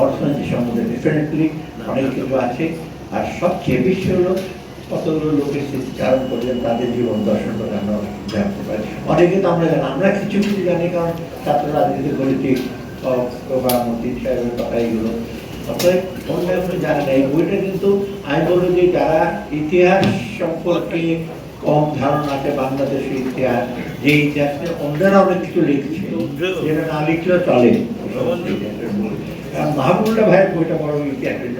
অর্থনীতি সম্বন্ধে ডেফিনেটলি অনেক কিছু আছে। আর সবচেয়ে বেশি হলো কতগুলো লোকের স্মৃতিচারণ করলেন, তাদের জীবন দর্শন করে আমরা জানতে পারি। অনেকে তো আমরা জানি, আমরা কিছু কিছু জানি, কারণ ছাত্র রাজনীতি করেছি বা মতিন কথা এগুলো। অতএব অন্য বইটা কিন্তু আমি বলব যে যারা ইতিহাস সম্পর্কে কম ধারণা আছে বাংলাদেশের ইতিহাস, যে ইতিহাস নিয়ে অন্যরা অনেক কিছু লিখছে, যেটা না লিখলেও চলে। মাহবুবুল্লাহ ভাইয়ের বইটা বড় ইতিহাসের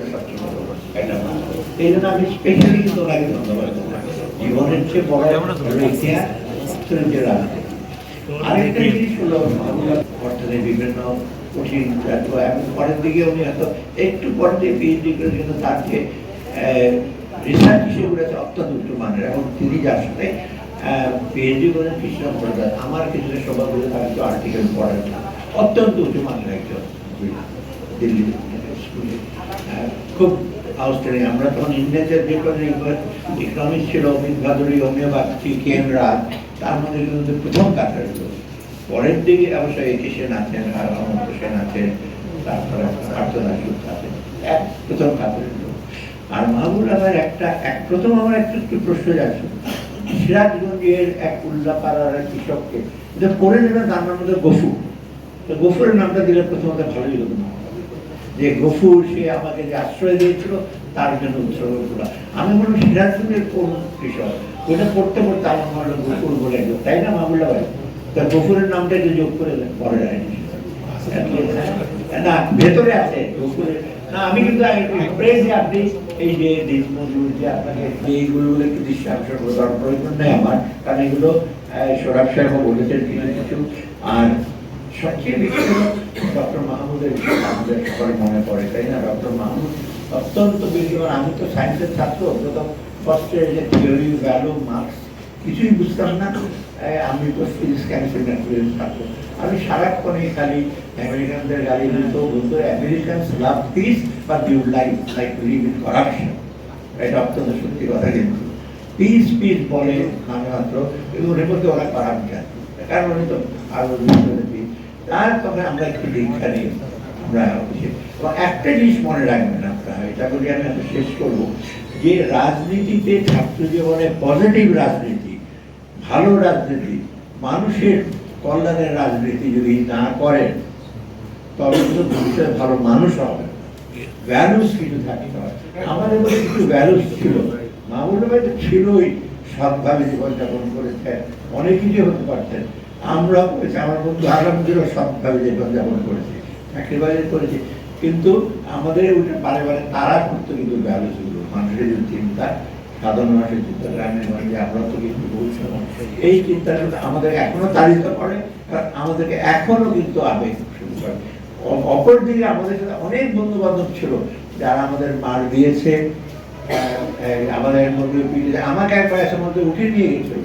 এই জন্য আমি স্পেশালি ওনাকে ধন্যবাদ জীবনের চেয়ে বড় ইতিহাস অর্থনীতির আরেকটা জিনিস হলো মাহবুবুল্লাহ বিভিন্ন কঠিন পরের দিকে উনি হয়তো একটু পরে দিয়ে পিএইচডি কিন্তু তার রিসার্চ আছে অত্যন্ত মানের। এবং তিনি যার সাথে পিএইচডি করেন, কৃষ্ণ প্রসাদ আমার কিছুটা সৌভাগ্য হলে তার কিছু আর্টিকেল পড়েন না। অত্যন্ত উচ্চ মানের একজন দিল্লি স্কুলে। খুব আউটস্ট্যান্ডিং আমরা তখন ইংরেজের যে কোনো ইকনমিক্স ছিল, অমিত ভাদুরী অমিয় বাগচি কে রাজ তার মধ্যে কিন্তু প্রথম কাতার পরের দিকে অবশ্যই একে সেন আছেন আর অনন্ত সেন আছেন তারপরে আর্তনা সুখ আছেন। এক প্রথম কাতারের লোক। আর মাহবুব আমার একটা এক প্রথম আমার একটা একটু প্রশ্ন যাচ্ছে সিরাজগঞ্জের এক উল্লাপাড়ার এক কৃষককে এটা পড়ে নেবেন তার নাম হলো গফুর। তো গফুরের নামটা দিলে প্রথমত ভালোই হতো না যে গফুর সে আমাকে যে আশ্রয় দিয়েছিল তার জন্য উৎসর্গ করা। আমি বললাম সিরাজগঞ্জের কোন কৃষক? ওটা পড়তে পড়তে আমার মনে হলো গফুর বলে একজন। তাই না মামুল্লা ভাই? তা গফুরের নামটা একটু যোগ করে দেন পরে যায়নি না ভেতরে আছে গফুরের না, আমি কিন্তু আপনি এই যে মজুর যে আপনাকে এইগুলো প্রয়োজন নেই আমার, কারণ এগুলো সৌরভ সাহেব বলেছেন কিছু কিছু, আর সবচেয়ে বেশি ডক্টর মাহমুদের আমাদের সকলে মনে পড়ে, তাই না? ডক্টর মাহমুদ অত্যন্ত বেশি আমি তো সায়েন্সের ছাত্র প্রথম ফার্স্ট থিওরি ভ্যালু মার্কস কিছুই বুঝতাম না। আমি তো ম্যাথমেটিক্স ছাত্র আমি সারাক্ষণই খালি আমেরিকানদের বলতো Americans love but you like live in corruption এটা অত্যন্ত সত্যি কথা কিন্তু। পিস পিস বলে নামে মাত্র কিন্তু ওদের মধ্যে কারণ তো আরও পেয়ে তার আমরা একটু দীক্ষা নিই আমরা এবং একটা জিনিস মনে রাখবেন আপনারা, এটা বলি আমি শেষ করব। যে রাজনীতিতে ছাত্র জীবনে পজিটিভ রাজনীতি ভালো রাজনীতি, মানুষের কল্যাণের রাজনীতি যদি না করেন, তবে কিন্তু ভবিষ্যতে ভালো মানুষ হবে। ভ্যালুস কিছু থাকতে হয় আমাদের মধ্যে কিছু ভ্যালুস ছিল। মামুল ভাই তো ছিলই সৎভাবে জীবনযাপন করেছেন, অনেক কিছু হতে পারতেন। আমরাও করেছি, আমার বন্ধু আলমদেরও সৎভাবে জীবনযাপন করেছে চাকরি বাজার করেছে। কিন্তু আমাদের ওটা বারে বারে তারা করতো কিন্তু ভ্যালুসগুলো মানুষের যে চিন্তা সাধারণ মানুষের চিন্তা গ্রামের মানুষ আমরা তো কিন্তু বলছিলাম এই চিন্তাটা আমাদের এখনও তাড়িত করে, কারণ আমাদেরকে এখনও কিন্তু আবেগ শুরু করে। অপরদিকে আমাদের সাথে অনেক বন্ধু বান্ধব ছিল, যারা আমাদের মার দিয়েছে আমাদের মধ্যে আমাকে এক এসে মধ্যে উঠে নিয়ে গেছিল।